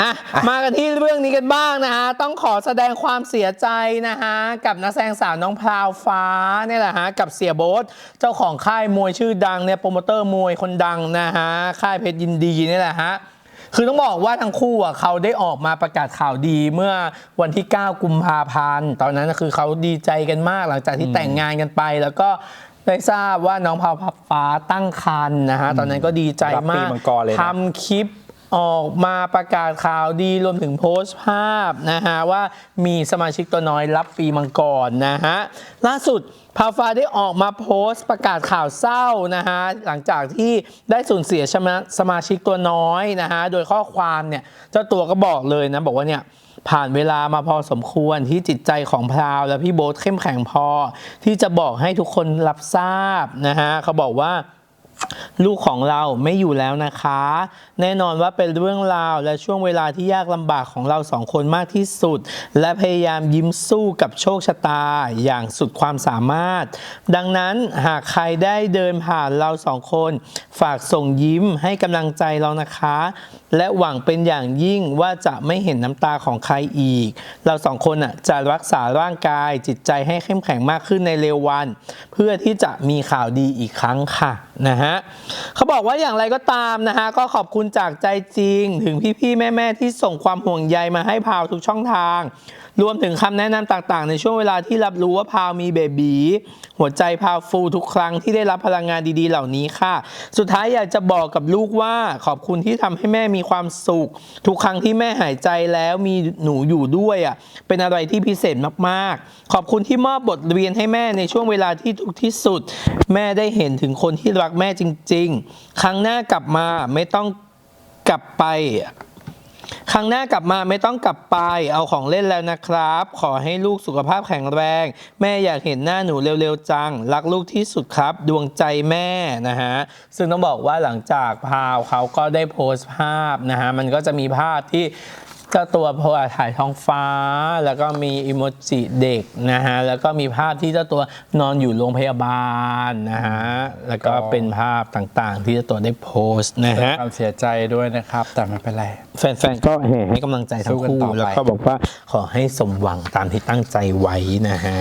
อะมากันที่เรื่องนี้กันบ้างนะฮะต้องขอแสดงความเสียใจนะฮะกับนักแสดงสาวน้องพราวฟ้าเนี่ยแหละฮะกับเสียโบ๊ทเจ้าของค่ายมวยชื่อดังเนี่ยโปรโมเตอร์มวยคนดังนะฮะค่ายเพชรยินดีเนี่ยแหละฮะคือต้องบอกว่าทั้งคู่อะเขาได้ออกมาประกาศข่าวดีเมื่อวันที่ 9 กุมภาพันธ์ตอนนั้นคือเขาดีใจกันมากหลังจากที่แต่งงานกันไปแล้วก็ได้ทราบว่าน้องพราวฟ้าตั้งครรภ์นะฮะตอนนั้นก็ดีใจรับปีมากมังกรเลยนะทำคลิป ออกมาประกาศข่าวดีรวมถึงโพสต์ภาพนะฮะว่ามีสมาชิกตัวน้อยรับปีมังกรนะฮะล่าสุดพาฟาได้ออกมาโพสต์ประกาศข่าวเศร้านะฮะหลังจากที่ได้สูญเสียสมาสมาชิกตัวน้อยนะฮะโดยข้อความเนี่ยเจ้าตัวก็บอกเลยนะบอกว่าเนี่ยผ่านเวลามาพอสมควรที่จิตใจของพราวและพี่โบ๊ทเข้มแข็งพอ ที่จะบอกให้ทุกคนรับทราบนะฮะเขาบอกว่า ลูกของเราไม่อยู่แล้วนะคะ แน่นอนว่าเป็นเรื่องราวและช่วงเวลาที่ยากลำบากของเราสองคนมากที่สุด และพยายามยิ้มสู้กับโชคชะตาอย่างสุดความสามารถ ดังนั้นหากใครได้เดินผ่านเราสองคน ฝากส่งยิ้มให้กำลังใจเรานะคะ และหวังเป็นอย่างยิ่งว่าจะไม่เห็นน้ำตาของใครอีก เราสองคนอะจะรักษาร่างกายจิตใจให้เข้มแข็งมากขึ้นในเร็ววัน เพื่อที่จะมีข่าวดีอีกครั้งค่ะนะฮะเขาบอกว่าอย่างไรก็ตามนะฮะก็ขอบคุณจากใจจริง ถึงพี่ๆแม่ๆที่ส่งความห่วงใยมาให้พาวทุกช่องทาง รวมถึงคำแนะนำต่างๆ ในช่วงเวลาที่รับรู้ว่าพาวมีเบบีหัวใจพาวฟูทุกครั้งที่ได้รับพลังงานดีๆ เหล่านี้ค่ะ สุดท้ายอยากจะบอกกับลูกว่าขอบคุณที่ทำให้แม่มีความสุข ทุกครั้งที่แม่หายใจแล้วมีหนูอยู่ด้วยอะเป็นอะไรที่พิเศษมากๆ ขอบคุณที่มอบบทเรียนให้แม่ในช่วงเวลาที่ทุกที่สุด แม่ได้เห็นถึงคนที่รักแม่จริงๆครั้งหน้ากลับมาไม่ต้องกลับไป ครั้งหน้ากลับมาไม่ต้องกลับไป เอาของเล่นแล้วนะครับ ขอให้ลูกสุขภาพแข็งแรง แม่อยากเห็นหน้าหนูเร็วๆจัง รักลูกที่สุดครับ ดวงใจแม่นะฮะ ซึ่งต้องบอกว่าหลังจากพาวเขาก็ได้โพสต์ภาพนะฮะ มันก็จะมีภาพที่ เจ้าตัวโพสต์ถ่ายท้องฟ้า แล้วก็มีอิโมจิเด็กนะฮะแล้วก็มีภาพที่เจ้าตัวนอนอยู่โรงพยาบาลนะฮะแล้วก็เป็นภาพต่างๆ ที่เจ้าตัวได้โพสต์นะแสดงฮะความเสียใจด้วยนะครับแต่ไม่เป็นไร แฟนๆก็แห่ให้กำลังใจทั้งสู้กันคู่ต่อไปแล้วก็บอกว่าขอให้สมหวังตามที่ตั้งใจไว้นะฮะ